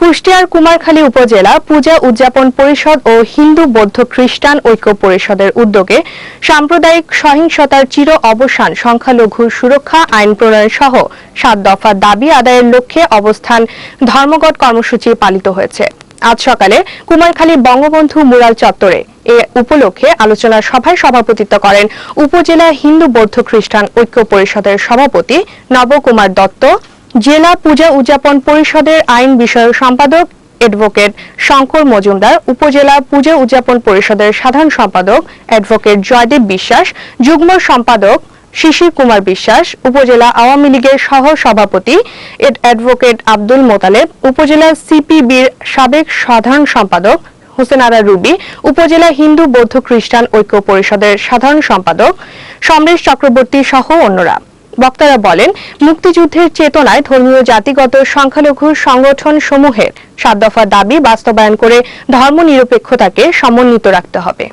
কুষ্টিয়ার কুমারখালী উপজেলা পূজা উদযাপন পরিষদ ও হিন্দু বৌদ্ধ খ্রিস্টান ঐক্য পরিষদের উদ্যোগে সাম্প্রদায়িক সহিংসতার চির অবসান, সংখ্যালঘু সুরক্ষা, আইন প্রণয়ন সহ সাত দফা দাবি আদায়ের লক্ষ্যে অবস্থান ধর্মঘট কর্মসূচি পালিত হয়েছে। আজ সকালে কুমারখালী বঙ্গবন্ধু মুরাল চত্বরে এ উপলক্ষে আলোচনা সভায় সভাপতিত্ব করেন উপজেলা হিন্দু বৌদ্ধ খ্রিস্টান ঐক্য পরিষদের সভাপতি নবকুমার দত্ত জেলা পূজা উদযাপন পরিষদের আইন বিষয়ক সম্পাদক অ্যাডভোকেট শঙ্কর মজুমদার, উপজেলা পূজা উদযাপন পরিষদের সাধারণ সম্পাদক অ্যাডভোকেট জয়দেব বিশ্বাস, যুগ্ম সম্পাদক শিশির কুমার বিশ্বাস, উপজেলা আওয়ামী লীগের সহ সভাপতি অ্যাডভোকেট আব্দুল মোতালেব, উপজেলা সিপিবির সাবেক সাধারণ সম্পাদক হোসেন আরা রুবি, উপজেলা হিন্দু বৌদ্ধ খ্রিস্টান ঐক্য পরিষদের সাধারণ সম্পাদক সমরেশ চক্রবর্তী সহ অন্যরা। বক্তারা বলেন, মুক্তিযুদ্ধের চেতনায় ধর্মীয় জাতিগত সংখ্যালঘু সংগঠন সমূহের সাত দফা দাবি বাস্তবায়ন করে ধর্মনিরপেক্ষতাকে সমন্বিত রাখতে হবে।